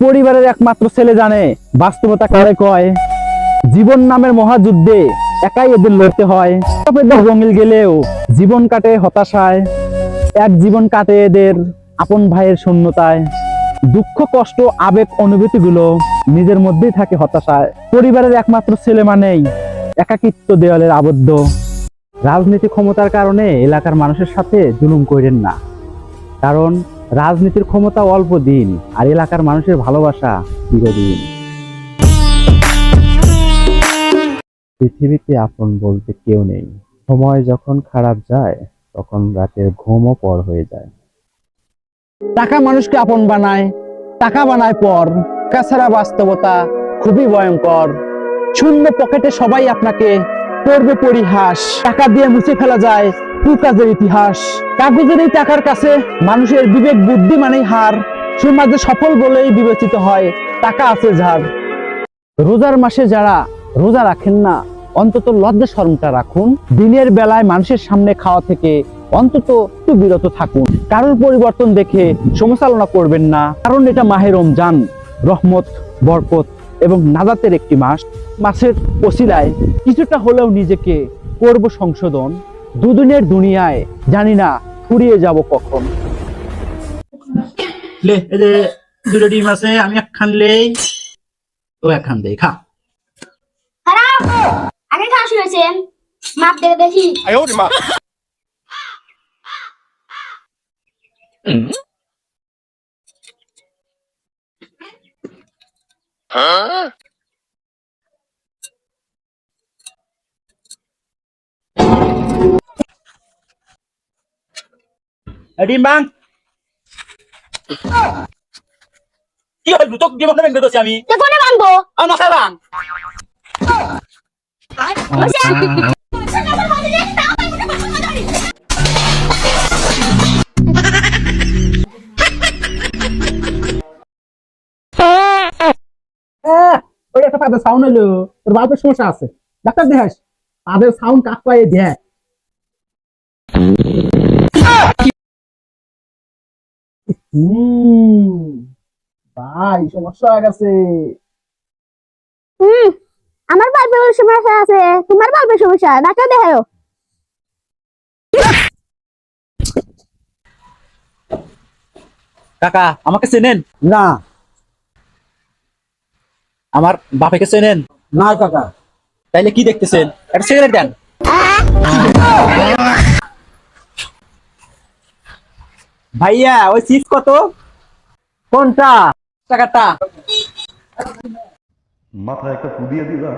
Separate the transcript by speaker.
Speaker 1: পরিবারের একমাত্র ছেলে জানে, বাস্তবতা কারে কয়? জীবন নামের মহাযুদ্ধে একাই এদের লড়তে হয়। গেলেও জীবন কাটে হতাশায়। এক জীবন কাটে এদের আপন ভাইয়ের শূন্যতায়। দুঃখ, কষ্ট, আবেগ, অনুভূতিগুলো নিজের মধ্যেই থাকে হতাশায়। পরিবারের একমাত্র ছেলে মানেই একাকিত্ব দেওয়ালের আবদ্ধ। রাজনীতি ক্ষমতার কারণে এলাকার মানুষের সাথে জুলুম করেন না। কারণ রাজনীতির ক্ষমতা অল্প দিন, আর এলাকার মানুষের ভালোবাসা চিরদিন। পৃথিবীতে আপন বলতে কেউ নেই। সময় যখন খারাপ যায়, তখন রাতের ঘুমও পর হয়ে যায়। টাকা মানুষকে আপন বানায়, টাকা বানায় পর। কাছাড়া বাস্তবতা খুবই ভয়ঙ্কর। শূন্য পকেটে সবাই আপনাকে করবে পরিহাস। টাকা দিয়ে মুছে ফেলা যায় কুকাজের ইতিহাস। কাগজের এই টাকার কাছে মানুষের বিবেক, বুদ্ধি মানেই হার। সমাজে সফল বলেই বিবেচিত হয়, টাকা আছে যার রোজার মাসে যারা রোজা রাখেন না, অন্তত লজ্জা শরমটা রাখুন। দিনের বেলায় মানুষের সামনে খাওয়া থেকে অন্তত একটু বিরত থাকুন। কারোর পরিবর্তন দেখে সমালোচনা করবেন না। কারণ এটা মাহে রমজান। রহমত, বরকত এবং নাজাতের একটি মাস। মাসের ওসিলায় কিছুটা হলেও নিজেকে করব সংশোধন। দুদিনের দুনিয়ায় জানি না ফুরিয়ে যাব কখন।
Speaker 2: লে এই যে দুটো ডিম আছে আমি একখান লেই ও একখান দেই খা।
Speaker 3: খারাপ আগে খাওয়া শুনেছে মাপ দেখে। দেখি
Speaker 2: এই ডিম বাং কি হইল তোকে ডিম কেন ভেঙে দিছি আমি
Speaker 3: তো কোনে বানবো
Speaker 2: আর মাথায়
Speaker 1: পাদের সাউন্ড হলো তোর বাপের সমস্যা আছে। ডাক্তার দেখাস পাদের সাউন্ড কাক পায়ে দেখ ভাই সমস্যা হয়ে গেছে।
Speaker 3: হুম আমার বাল্বের সমস্যা আছে তোমার বাল্বের সমস্যা ডাক্তার দেখাও
Speaker 2: কাকা আমাকে চেনেন?
Speaker 4: না।
Speaker 2: আমার বাপেকে চেনেন
Speaker 4: না কাকা।
Speaker 2: তাইলে কি দেখতেছেন? একটা সিগারেট দেন। ভাইয়া ওই চিপস কত?
Speaker 1: কোনটা?
Speaker 2: টাকাটা।
Speaker 5: মাথায় একটা ফু দিয়ে দিবা।